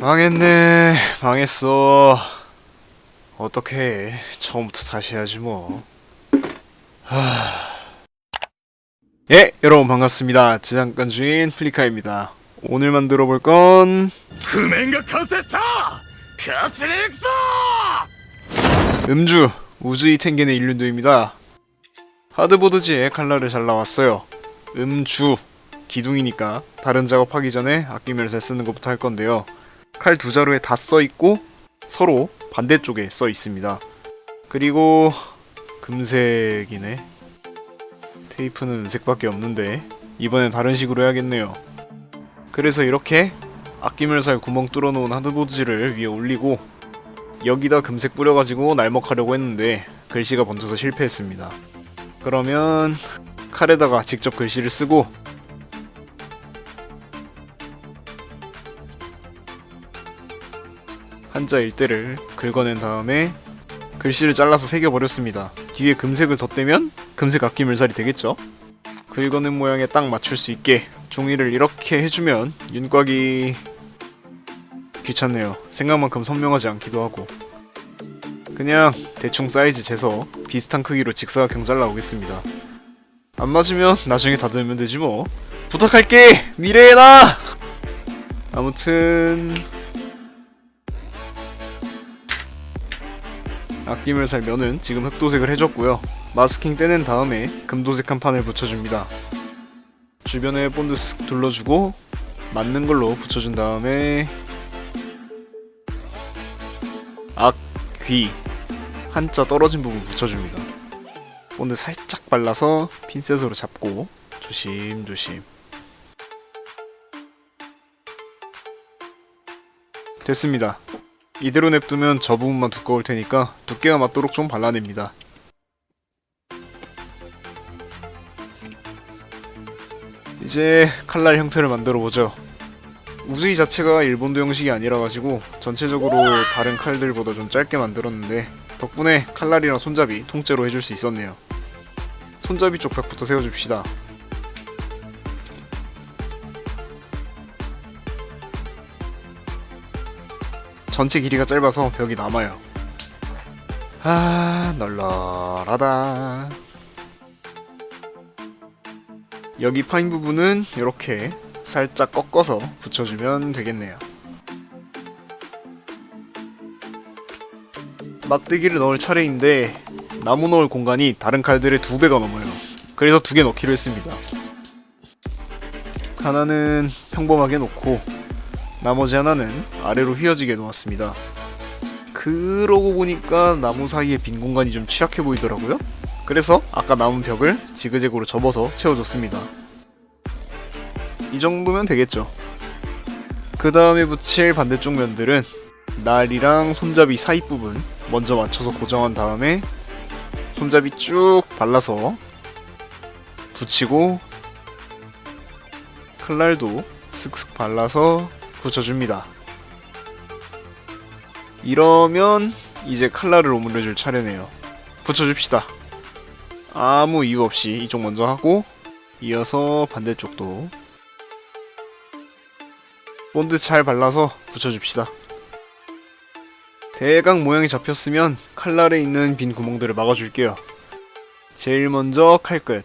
망했네. 망했어. 어떻게 처음부터 다시 해야지 뭐. 하... 예 여러분 반갑습니다. 지상간 주인 플리카입니다. 오늘 만들어 볼건 후멘가 컨셉사! 카츠릭사! 음주 우주이 텐겐의 일륜도입니다. 하드보드지에 칼날을 잘 나왔어요. 음주 기둥이니까 다른 작업하기 전에 악기멸새 쓰는 것부터 할 건데요. 칼 두 자루에 다 써 있고 서로 반대쪽에 써 있습니다. 그리고 금색이네. 테이프는 은색밖에 없는데 이번엔 다른 식으로 해야겠네요. 그래서 이렇게 아끼면서 살 구멍 뚫어놓은 하드보드지를 위에 올리고 여기다 금색 뿌려가지고 날먹하려고 했는데 글씨가 번져서 실패했습니다. 그러면 칼에다가 직접 글씨를 쓰고 한자 일대를 긁어낸 다음에 글씨를 잘라서 새겨버렸습니다. 뒤에 금색을 덧대면 금색 악기 물살이 되겠죠? 긁어낸 모양에 딱 맞출 수 있게 종이를 이렇게 해주면 윤곽이 귀찮네요. 생각만큼 선명하지 않기도 하고 그냥 대충 사이즈 재서 비슷한 크기로 직사각형 잘라오겠습니다. 안 맞으면 나중에 다듬으면 되지 뭐. 부탁할게 미래의 나. 아무튼 아낌을 살 면은 지금 흑도색을 해줬고요. 마스킹 떼낸 다음에 금도색 한 판을 붙여줍니다. 주변에 본드 쓱 둘러주고 맞는 걸로 붙여준 다음에 악귀 한자 떨어진 부분 붙여줍니다. 본드 살짝 발라서 핀셋으로 잡고 조심조심 됐습니다. 이대로 냅두면 저 부분만 두꺼울 테니까 두께가 맞도록 좀 발라냅니다. 이제 칼날 형태를 만들어 보죠. 우즈이 자체가 일본도 형식이 아니라 가지고 전체적으로 다른 칼들보다 좀 짧게 만들었는데 덕분에 칼날이랑 손잡이 통째로 해줄 수 있었네요. 손잡이 쪽 벽부터 세워줍시다. 전체 길이가 짧아서 벽이 남아요. 아, 널널하다. 여기 파인 부분은 이렇게 살짝 꺾어서 붙여주면 되겠네요. 막대기를 넣을 차례인데 나무 넣을 공간이 다른 칼들의 두 배가 넘어요. 그래서 두 개 넣기로 했습니다. 하나는 평범하게 놓고 나머지 하나는 아래로 휘어지게 놓았습니다. 그러고 보니까 나무 사이에 빈 공간이 좀 취약해 보이더라고요. 그래서 아까 남은 벽을 지그재그로 접어서 채워줬습니다. 이 정도면 되겠죠. 그 다음에 붙일 반대쪽 면들은 날이랑 손잡이 사이 부분 먼저 맞춰서 고정한 다음에 손잡이 쭉 발라서 붙이고 칼날도 슥슥 발라서 붙여줍니다. 이러면 이제 칼날을 오므려줄 차례네요. 붙여줍시다. 아무 이유 없이 이쪽 먼저 하고 이어서 반대쪽도 본드 잘 발라서 붙여줍시다. 대강 모양이 잡혔으면 칼날에 있는 빈 구멍들을 막아줄게요. 제일 먼저 칼끝.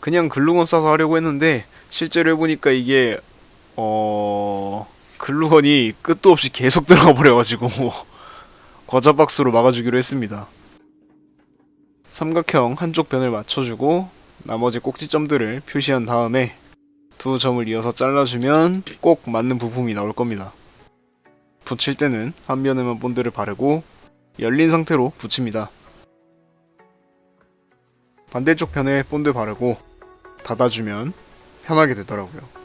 그냥 글루건 싸서 하려고 했는데 실제로 해보니까 이게 어 글루건이 끝도 없이 계속 들어가 버려가지고 과자 박스로 막아주기로 했습니다. 삼각형 한쪽 변을 맞춰주고 나머지 꼭지점들을 표시한 다음에 두 점을 이어서 잘라주면 꼭 맞는 부품이 나올 겁니다. 붙일 때는 한 면에만 본드를 바르고 열린 상태로 붙입니다. 반대쪽 편에 본드 바르고 닫아주면 편하게 되더라고요.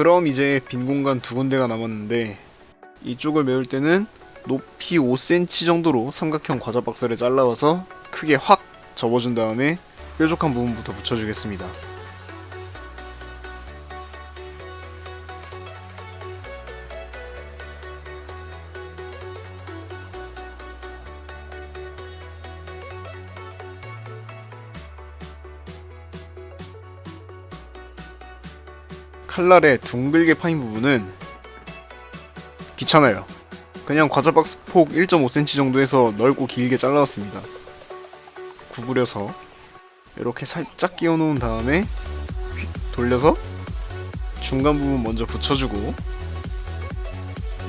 그럼 이제 빈 공간 두 군데가 남았는데 이쪽을 메울 때는 높이 5cm 정도로 삼각형 과자 박스를 잘라와서 크게 확 접어준 다음에 뾰족한 부분부터 붙여주겠습니다. 칼날의 둥글게 파인 부분은 귀찮아요. 그냥 과자 박스 폭 1.5cm 정도에서 넓고 길게 잘라왔습니다. 구부려서 이렇게 살짝 끼워 놓은 다음에 휙 돌려서 중간 부분 먼저 붙여주고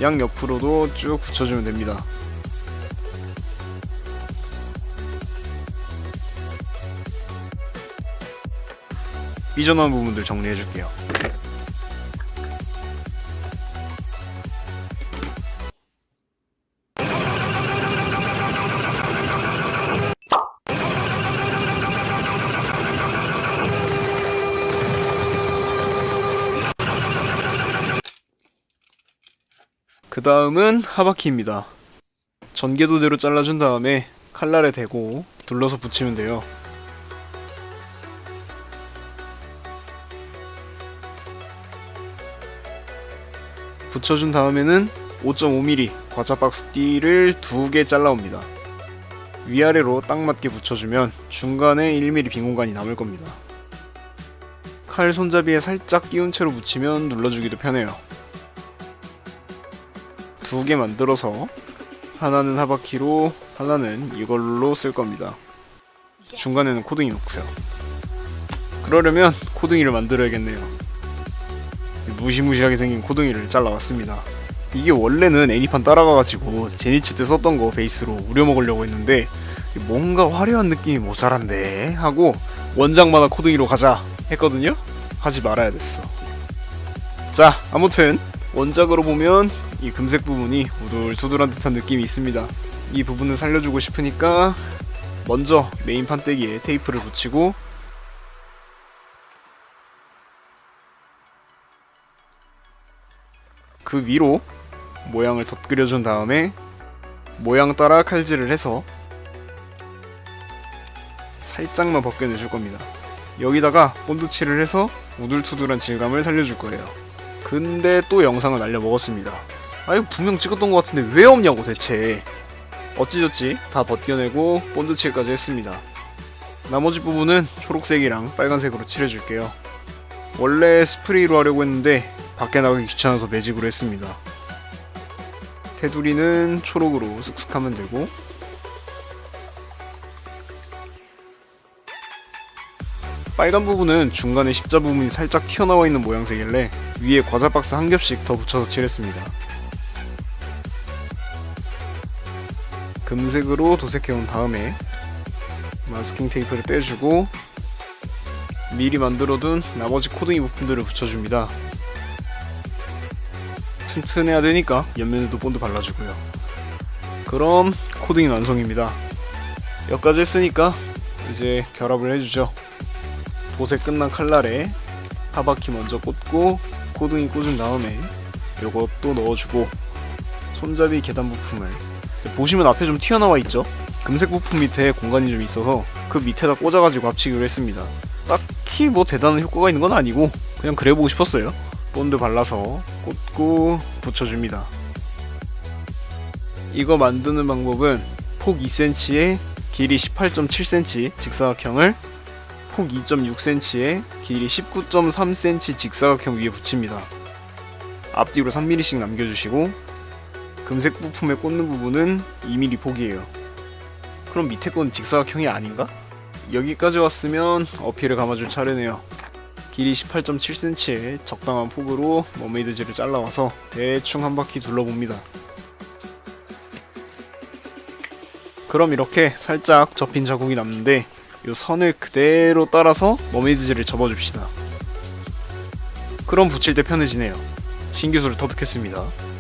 양 옆으로도 쭉 붙여주면 됩니다. 삐져나온 부분들 정리해줄게요. 그 다음은 하바키입니다. 전개도대로 잘라준 다음에 칼날에 대고 둘러서 붙이면 돼요. 붙여준 다음에는 5.5mm 과자 박스 띠를 두 개 잘라옵니다. 위아래로 딱 맞게 붙여주면 중간에 1mm 빈 공간이 남을 겁니다. 칼 손잡이에 살짝 끼운 채로 붙이면 눌러주기도 편해요. 두 개 만들어서 하나는 하바키로 하나는 이걸로 쓸 겁니다. 중간에는 코딩이 놓고요. 그러려면 코딩이를 만들어야겠네요. 무시무시하게 생긴 코딩이를 잘라왔습니다. 이게 원래는 애니판 따라가가지고 제니츠 때 썼던 거 베이스로 우려먹으려고 했는데 뭔가 화려한 느낌이 모자란데 하고 원작마다 코딩이로 가자 했거든요? 하지 말아야 됐어. 자, 아무튼 원작으로 보면 이 금색 부분이 우둘투둘한 듯한 느낌이 있습니다. 이 부분을 살려주고 싶으니까 먼저 메인 판때기에 테이프를 붙이고 그 위로 모양을 덧그려준 다음에 모양 따라 칼질을 해서 살짝만 벗겨내줄 겁니다. 여기다가 본드칠을 해서 우둘투둘한 질감을 살려줄 거예요. 근데 또 영상을 날려 먹었습니다. 아 이거 분명 찍었던 것 같은데 왜 없냐고 대체. 어찌저찌 다 벗겨내고 본드칠까지 했습니다. 나머지 부분은 초록색이랑 빨간색으로 칠해줄게요. 원래 스프레이로 하려고 했는데 밖에 나가기 귀찮아서 매직으로 했습니다. 테두리는 초록으로 쓱쓱 하면 되고 빨간 부분은 중간에 십자 부분이 살짝 튀어나와 있는 모양새길래 위에 과자 박스 한 겹씩 더 붙여서 칠했습니다. 금색으로 도색해온 다음에 마스킹 테이프를 떼주고 미리 만들어둔 나머지 코딩이 부품들을 붙여줍니다. 튼튼해야 되니까 옆면에도 본드 발라주고요. 그럼 코딩이 완성입니다. 여기까지 했으니까 이제 결합을 해주죠. 도색 끝난 칼날에 하바키 먼저 꽂고 코딩이 꽂은 다음에 요것도 넣어주고 손잡이 계단 부품을 보시면 앞에 좀 튀어나와 있죠? 금색 부품 밑에 공간이 좀 있어서 그 밑에다 꽂아가지고 합치기로 했습니다. 딱히 뭐 대단한 효과가 있는 건 아니고 그냥 그래보고 싶었어요. 본드 발라서 꽂고 붙여줍니다. 이거 만드는 방법은 폭 2cm에 길이 18.7cm 직사각형을 폭 2.6cm에 길이 19.3cm 직사각형 위에 붙입니다. 앞뒤로 3mm씩 남겨주시고 금색 부품에 꽂는 부분은 2mm 폭이에요. 그럼 밑에 건 직사각형이 아닌가? 여기까지 왔으면 어필을 감아줄 차례네요. 길이 18.7cm의 적당한 폭으로 머메이드질을 잘라와서 대충 한 바퀴 둘러봅니다. 그럼 이렇게 살짝 접힌 자국이 남는데 이 선을 그대로 따라서 머메이드질을 접어줍시다. 그럼 붙일 때 편해지네요. 신기술을 터득했습니다.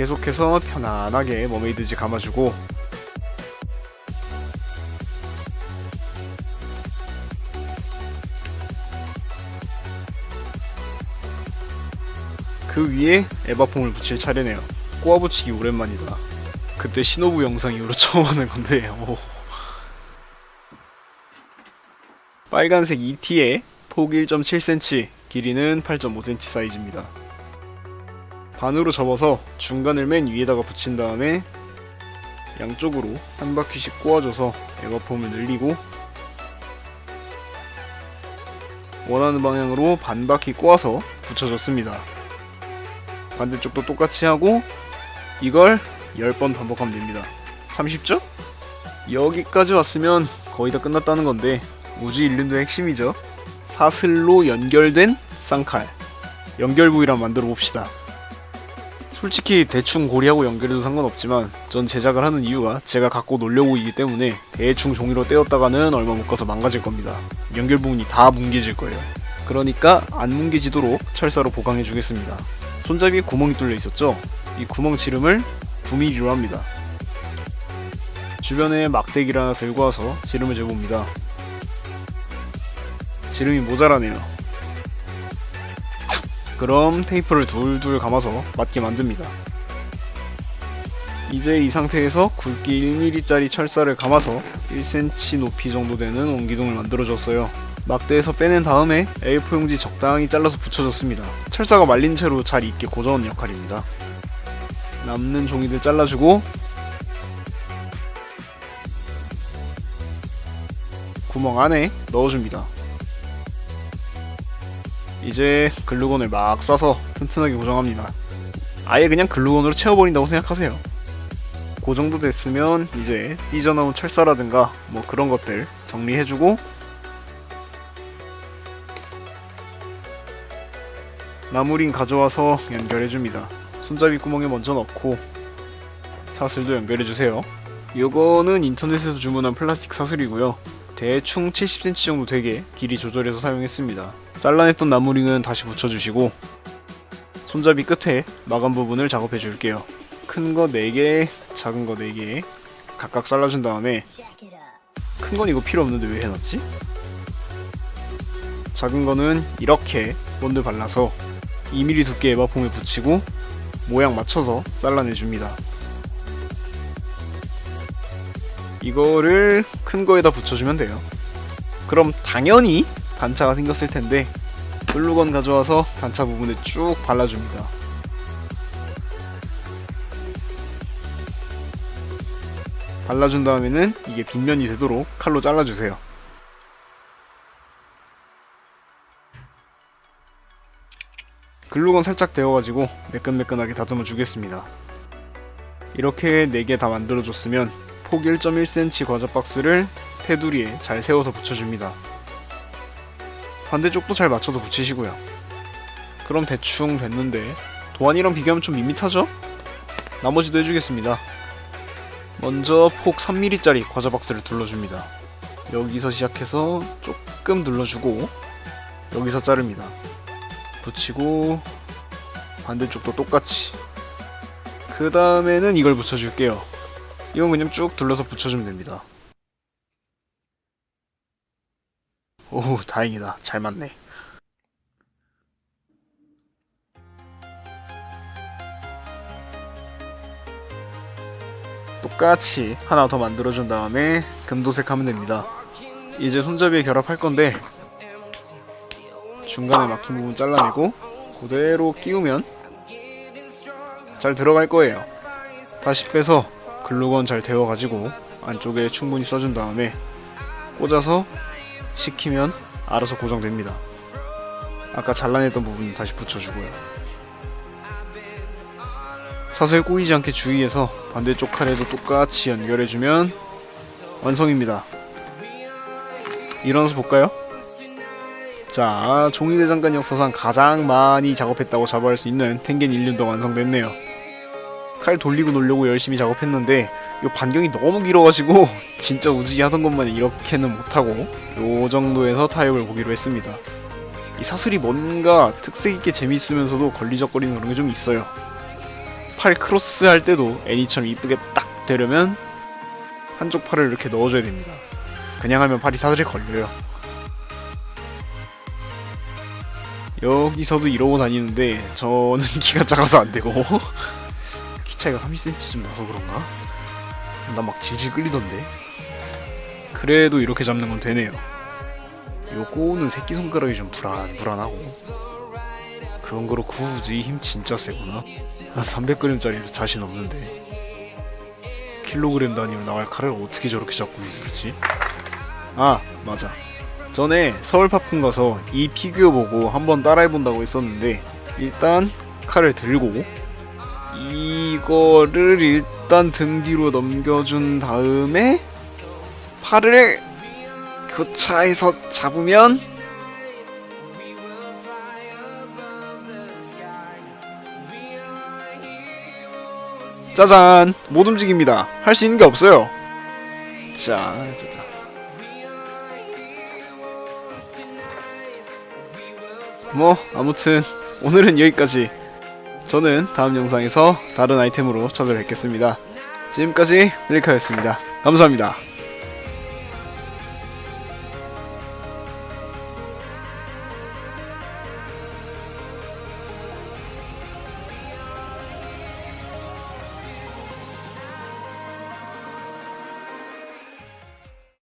계속해서 편안하게 머메이드질 감아주고 그 위에 에바폼을 붙일 차례네요. 꼬아 붙이기 오랜만이다. 그때 신호부 영상 이후로 처음 하는 건데 오. 빨간색 ET에 폭 1.7cm, 길이는 8.5cm 사이즈입니다. 반으로 접어서 중간을 맨 위에다가 붙인 다음에 양쪽으로 한 바퀴씩 꼬아줘서 에바폼을 늘리고 원하는 방향으로 반 바퀴 꼬아서 붙여줬습니다. 반대쪽도 똑같이 하고 이걸 10번 반복하면 됩니다. 참 쉽죠? 여기까지 왔으면 거의 다 끝났다는 건데 우주 일륜도의 핵심이죠. 사슬로 연결된 쌍칼 연결 부위랑 만들어 봅시다. 솔직히 대충 고리하고 연결해도 상관없지만 전 제작을 하는 이유가 제가 갖고 놀려고 이기 때문에 대충 종이로 떼었다가는 얼마 못 가서 망가질 겁니다. 연결 부분이 다 뭉개질 거예요. 그러니까 안 뭉개지도록 철사로 보강해 주겠습니다. 손잡이에 구멍이 뚫려 있었죠? 이 구멍 지름을 9mm로 합니다. 주변에 막대기를 하나 들고 와서 지름을 재봅니다. 지름이 모자라네요. 그럼 테이프를 둘둘 감아서 맞게 만듭니다. 이제 이 상태에서 굵기 1mm짜리 철사를 감아서 1cm 높이 정도 되는 원기둥을 만들어줬어요. 막대에서 빼낸 다음에 A4 용지 적당히 잘라서 붙여줬습니다. 철사가 말린 채로 잘 있게 고정하는 역할입니다. 남는 종이들 잘라주고 구멍 안에 넣어줍니다. 이제 글루건을 막 쏴서 튼튼하게 고정합니다. 아예 그냥 글루건으로 채워버린다고 생각하세요. 그 정도 됐으면 이제 삐져나온 철사라든가 뭐 그런 것들 정리해주고 나무링 가져와서 연결해줍니다. 손잡이 구멍에 먼저 넣고 사슬도 연결해주세요. 이거는 인터넷에서 주문한 플라스틱 사슬이고요. 대충 70cm 정도 되게 길이 조절해서 사용했습니다. 잘라냈던 나무링은 다시 붙여주시고 손잡이 끝에 마감 부분을 작업해 줄게요. 큰 거 4개, 작은 거 4개 각각 잘라준 다음에 큰 건 이거 필요 없는데 왜 해놨지? 작은 거는 이렇게 본드 발라서 2mm 두께 에바폼에 붙이고 모양 맞춰서 잘라내줍니다. 이거를 큰 거에다 붙여주면 돼요. 그럼 당연히 단차가 생겼을 텐데 글루건 가져와서 단차 부분에 쭉 발라줍니다. 발라준 다음에는 이게 빗면이 되도록 칼로 잘라주세요. 글루건 살짝 데워가지고 매끈매끈하게 다듬어 주겠습니다. 이렇게 4개 다 만들어줬으면 폭 1.1cm 과자 박스를 테두리에 잘 세워서 붙여줍니다. 반대쪽도 잘 맞춰서 붙이시고요. 그럼 대충 됐는데 도안이랑 비교하면 좀 밋밋하죠? 나머지도 해주겠습니다. 먼저 폭 3mm짜리 과자 박스를 둘러줍니다. 여기서 시작해서 조금 눌러주고 여기서 자릅니다. 붙이고 반대쪽도 똑같이 그 다음에는 이걸 붙여줄게요. 이건 그냥 쭉 둘러서 붙여주면 됩니다. 오 다행이다. 잘 맞네. 똑같이 하나 더 만들어준 다음에 금도색 하면 됩니다. 이제 손잡이에 결합할 건데 중간에 막힌 부분 잘라내고 그대로 끼우면 잘 들어갈 거예요. 다시 빼서 글루건 잘 데워가지고 안쪽에 충분히 써준 다음에 꽂아서 식히면 알아서 고정됩니다. 아까 잘라냈던 부분 다시 붙여주고요. 사슬 꼬이지 않게 주의해서 반대쪽 칼에도 똑같이 연결해주면 완성입니다. 일어나서 볼까요? 자, 종이대장간 역사상 가장 많이 작업했다고 자부할 수 있는 텐겐 1륜도 완성됐네요. 칼 돌리고 놀려고 열심히 작업했는데 이 반경이 너무 길어가지고 진짜 우지기 하던 것만 이렇게는 못하고 요 정도에서 타협을 보기로 했습니다. 이 사슬이 뭔가 특색 있게 재미있으면서도 걸리적거리는 그런 게 좀 있어요. 팔 크로스 할 때도 애니처럼 이쁘게 딱 되려면 한쪽 팔을 이렇게 넣어줘야 됩니다. 그냥 하면 팔이 사슬에 걸려요. 여기서도 이러고 다니는데 저는 키가 작아서 안 되고 키 차이가 30cm쯤 나서 그런가? 나 막 질질 끌리던데. 그래도 이렇게 잡는 건 되네요. 요거는 새끼손가락이 좀 불안, 불안하고. 그건 그렇고 굳이 힘 진짜 세구나. 한 300g짜리도 자신 없는데. 킬로그램 단위로 나갈 칼을 어떻게 저렇게 잡고 있을지. 아, 맞아. 전에 서울 팝콘 가서 이 피규어 보고 한번 따라해본다고 했었는데 일단 칼을 들고 이 거를 일단 등 뒤로 넘겨준 다음에 팔을 교차해서 잡으면 짜잔! 못 움직입니다. 할 수 있는 게 없어요. 자, 자, 자. 뭐 아무튼 오늘은 여기까지 저는 다음 영상에서 다른 아이템으로 찾아뵙겠습니다. 지금까지 릴카였습니다. 감사합니다